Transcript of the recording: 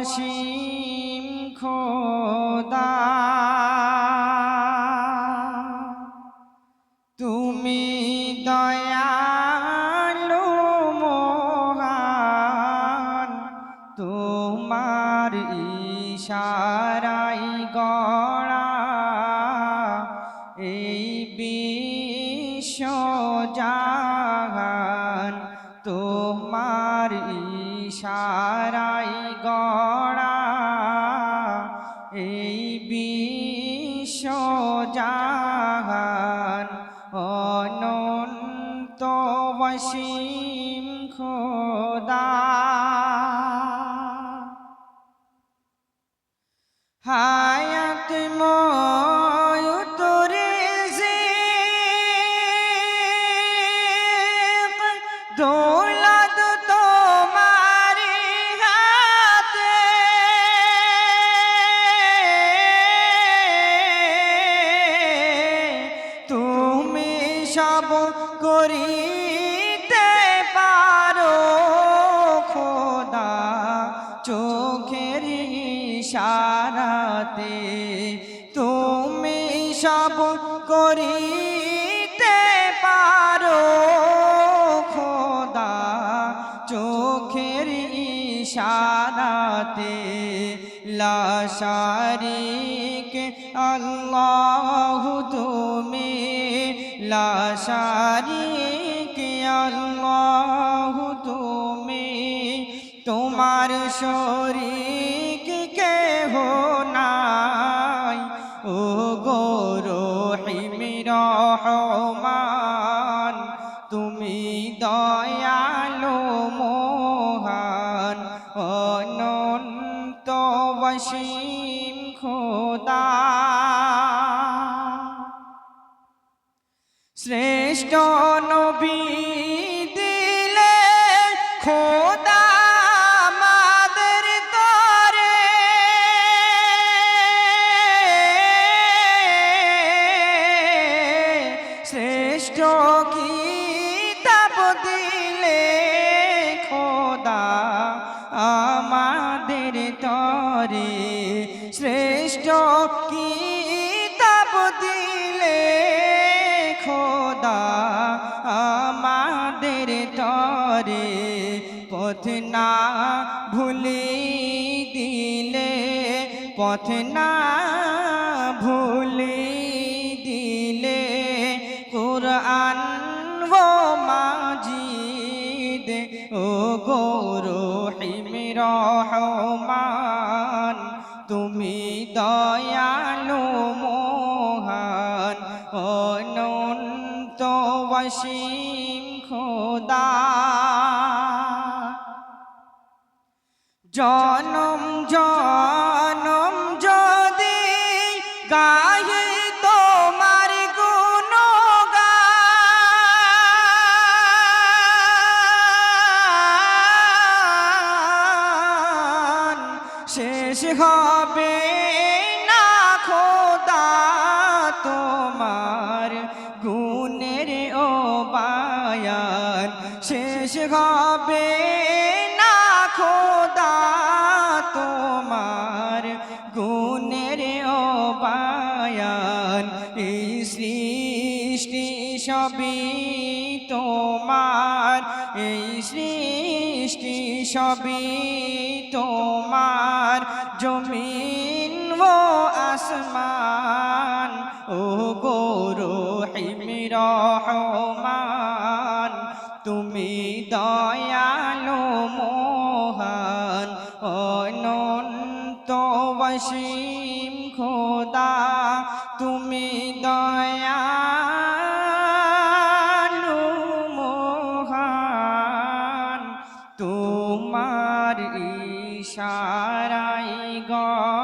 অসীম খোদা। তুমি দয়ালু মহান তোমার ইশারাই গড়া। এই বিশ্ব তোমার ইশারা এই বিশ্ব জাহান অনন্ত বসীম খোদা। হায়াত সব করিতে পারো, খোদা। চোখের ইশারাতে তুমি সব করিতে পারো, খোদা। চোখের ইশারাতে লাশারিক আল্লাহ তুমি লাশারিক আল্লাহ তুমি? তোমার শরীক কেহ নাই? ও গৌর রহমান, তুমি দয়ালো মোহান, অনন্ত বসীম খোদা। শ্রেষ্ঠ নবী দিলে খোদা তরে। শ্রেষ্ঠ কিতাব দিলে খোদা আমাদের তরে। শ্রেষ্ঠ তরে পথ না ভুলি দিলে পথ না ভুলি দিলে কোরআন ও মাজিদ, ও গৌরো রহমান, তুমি দয়ালু মোহান, অনন্ত বসীম জনম জনম যদি গায়ে তোমার গুণগান, শেষ হবে না খোদা তোমার গুণের ও বায়ান, শেষ হবে সবই তোমার, এই সৃষ্টি সবই তোমার। জমিন ও আসমান ও গৌরো রহমান, তুমি দয়ালো মোহান, অনন্ত বসীম খোদা, তুমি দয়ালু তোমার ইশারাই গড়া